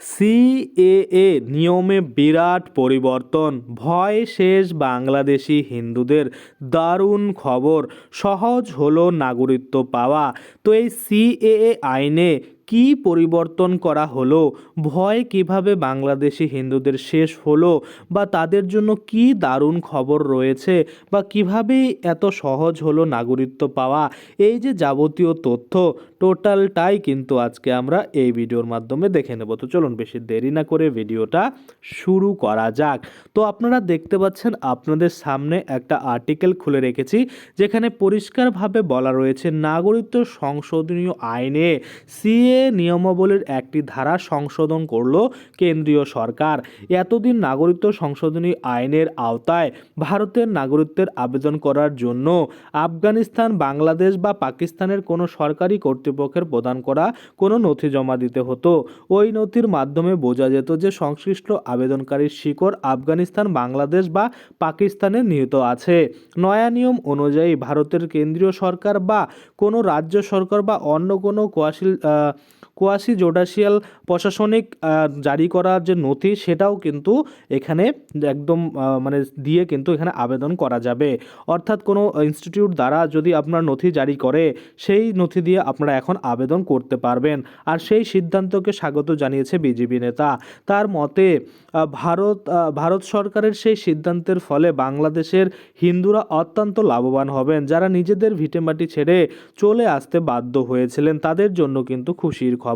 CAA নিয়মে বিরাট পরিবর্তন, ভয় শেষ বাংলাদেশি হিন্দুদের। দারুণ খবর, সহজ হলো নাগরিকত্ব পাওয়া। তো এই সিএএ আইনে কি পরিবর্তন করা হলো? ভয় কীভাবে বাংলাদেশি হিন্দুদের শেষ হলো? বা তাদের জন্য কি দারুণ খবর রয়েছে? বা কীভাবে এত সহজ হলো নাগরিকত্ব পাওয়া? এই যে যাবতীয় তথ্য, টোটালটাই কিন্তু আজকে আমরা এই ভিডিওর মাধ্যমে দেখে নেব। তো চলুন বেশি দেরি না করে ভিডিওটা শুরু করা যাক। তো আপনারা দেখতে পাচ্ছেন, আপনাদের সামনে একটা আর্টিকেল খুলে রেখেছি, যেখানে পরিষ্কারভাবে বলা রয়েছে, নাগরিকত্ব সংশোধনীয় আইনে সিএ নিয়মাবলীর একটি ধারা সংশোধন করল কেন্দ্রীয় সরকার। এতদিন নাগরিকত্ব সংশোধনী আইনের আওতায় ভারতের নাগরিকত্বের আবেদন করার জন্য আফগানিস্তান, বাংলাদেশ বা পাকিস্তানের কোনো সরকারি কর্তৃপক্ষের প্রদান করা কোনো নথি জমা দিতে হতো। ওই নথির মাধ্যমে বোঝা যেত যে সংশ্লিষ্ট আবেদনকারীর শিকড় আফগানিস্তান, বাংলাদেশ বা পাকিস্তানে নিহিত আছে। নয়া নিয়ম অনুযায়ী ভারতের কেন্দ্রীয় সরকার বা কোনো রাজ্য সরকার বা অন্য কোনো কোয়াশিল কোয়াশি জোডাসিয়াল প্রশাসনিক জারি করার যে নথি সেটাও কিন্তু এখানে একদম মানে দিয়ে কিন্তু এখানে আবেদন করা যাবে। অর্থাৎ কোনো ইনস্টিটিউট দ্বারা যদি আপনার নথি জারি করে, সেই নথি দিয়ে আপনারা এখন আবেদন করতে পারবেন। আর সেই সিদ্ধান্তকে স্বাগত জানিয়েছে বিজেপি নেতা। তার মতে ভারত ভারত সরকারের সেই সিদ্ধান্তের ফলে বাংলাদেশের হিন্দুরা অত্যন্ত লাভবান হবেন। যারা নিজেদের ভিটেমাটি ছেড়ে চলে আসতে বাধ্য হয়েছিলেন, তাদের জন্য কিন্তু খুশির খবর।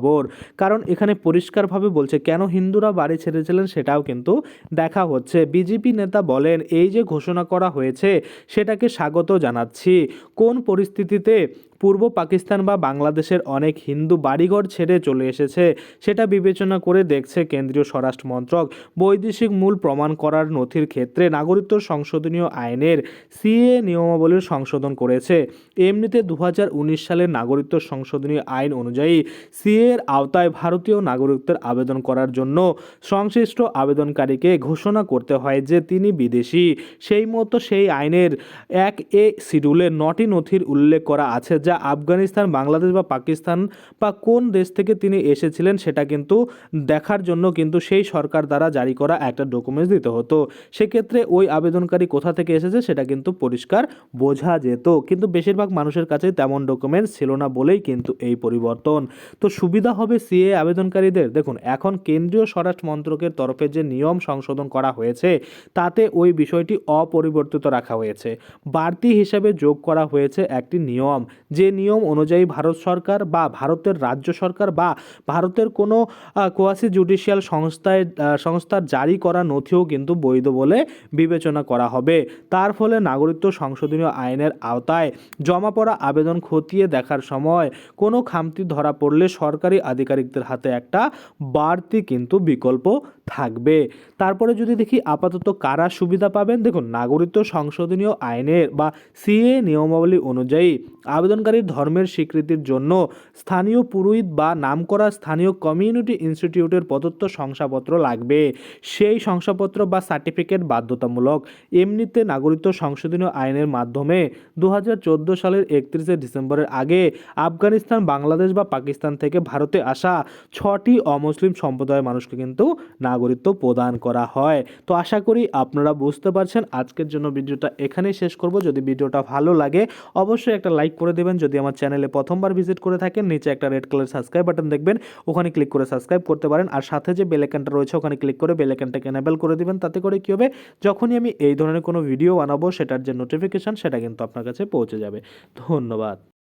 কারণ এখানে পরিষ্কারভাবে বলছে, কেন হিন্দুরা বাড়ি ছেড়েছিলেন সেটাও কিন্তু দেখা হচ্ছে। বিজেপি নেতা বলেন, এই যে ঘোষণা করা হয়েছে, সেটাকে স্বাগত জানাচ্ছি। কোন পরিস্থিতিতে পূর্ব পাকিস্তান বা বাংলাদেশের অনেক হিন্দু বাড়িঘর ছেড়ে চলে এসেছে। সেটা বিবেচনা করে দেখছে কেন্দ্রীয় স্বরাষ্ট্র মন্ত্রক। বৈদেশিক মূল প্রমাণ করার নথির ক্ষেত্রে নাগরিকত্ব সংশোধনীয় আইনের সিএ নিয়মাবলীর সংশোধন করেছে। এমনিতে দু হাজার উনিশ সালের নাগরিকত্ব সংশোধনী আইন অনুযায়ী সিএ এর আওতায় ভারতীয় নাগরিকত্বের আবেদন করার জন্য সংশ্লিষ্ট আবেদনকারীকে ঘোষণা করতে হয় যে তিনি বিদেশি। সেই মতো সেই আইনের এক এ শিডিউলে নটি নথির উল্লেখ করা আছে যা আফগানিস্তান, বাংলাদেশ বা পাকিস্তান বা কোন দেশ থেকে তিনি এসেছিলেন সেটা কিন্তু দেখার জন্য কিন্তু সেই সরকার দ্বারা জারি করা একটা ডকুমেন্টস দিতে হতো। সেক্ষেত্রে ওই আবেদনকারী কোথা থেকে এসেছে সেটা কিন্তু পরিষ্কার বোঝা যেত। কিন্তু বেশিরভাগ মানুষের কাছে তেমন ডকুমেন্টস ছিল না বলেই কিন্তু এই পরিবর্তন। তো সুবিধা হবে সিএ আবেদনকারীদের? দেখুন, এখন কেন্দ্রীয় স্বরাষ্ট্র মন্ত্রকের তরফে যে নিয়ম সংশোধন করা হয়েছে, তাতে ওই বিষয়টি অপরিবর্তিত রাখা হয়েছে। বাড়তি হিসাবে যোগ করা হয়েছে একটি নিয়ম, যে নিয়ম অনুযায়ী ভারত সরকার বা ভারতের রাজ্য সরকার বা ভারতের কোনো কোয়াসি জুডিশিয়াল সংস্থায় সংস্থার জারি করা নথিও কিন্তু বৈধ বলে বিবেচনা করা হবে। তার ফলে নাগরিকত্ব সংশোধনীয় আইনের আওতায় জমা পড়া আবেদন খতিয়ে দেখার সময় কোনো খামতি ধরা পড়লে সরকারি আধিকারিকদের হাতে একটা বাড়তি কিন্তু বিকল্প থাকবে। তারপরে যদি দেখি আপাতত কারা সুবিধা পাবেন, দেখুন নাগরিকত্ব সংশোধনীয় আইনের বা সিএ নিয়মাবলী অনুযায়ী আবেদনকারীর ধর্মের স্বীকৃতির জন্য স্থানীয় পুরোহিত বা নামকরা স্থানীয় কমিউনিটি ইনস্টিটিউটের প্রদত্ত শংসাপত্র লাগবে। সেই শংসাপত্র বা সার্টিফিকেট বাধ্যতামূলক। এমনিতে নাগরিকত্ব সংশোধনীয় আইনের মাধ্যমে দু হাজার চোদ্দ সালের একত্রিশে ডিসেম্বরের আগে আফগানিস্তান, বাংলাদেশ বা পাকিস্তান থেকে ভারতে আসা ছটি অমুসলিম সম্প্রদায়ের মানুষকে কিন্তু নাগরিকত্ব প্রদান করা হয়। তো আশা করি আপনারা বুঝতে পারছেন। আজকের জন্য ভিডিওটা এখানেই শেষ করব। যদি ভিডিওটা ভালো লাগে, অবশ্যই একটা লাইক করে দেবেন। যদি আমার চ্যানেলে প্রথমবার ভিজিট করে থাকেন, নিচে একটা রেড কালার সাবস্ক্রাইব বাটন দেখবেন, ওখানে ক্লিক করে সাবস্ক্রাইব করতে পারেন। আর সাথে যে বেলেকানটা রয়েছে, ওখানে ক্লিক করে বেলেকানটাকে এনেবেল করে দেবেন। তাতে করে কী হবে? যখনই আমি এই ধরনের কোনো ভিডিও বানাবো, সেটার যে নোটিফিকেশান সেটা কিন্তু আপনার কাছে পৌঁছে যাবে। ধন্যবাদ।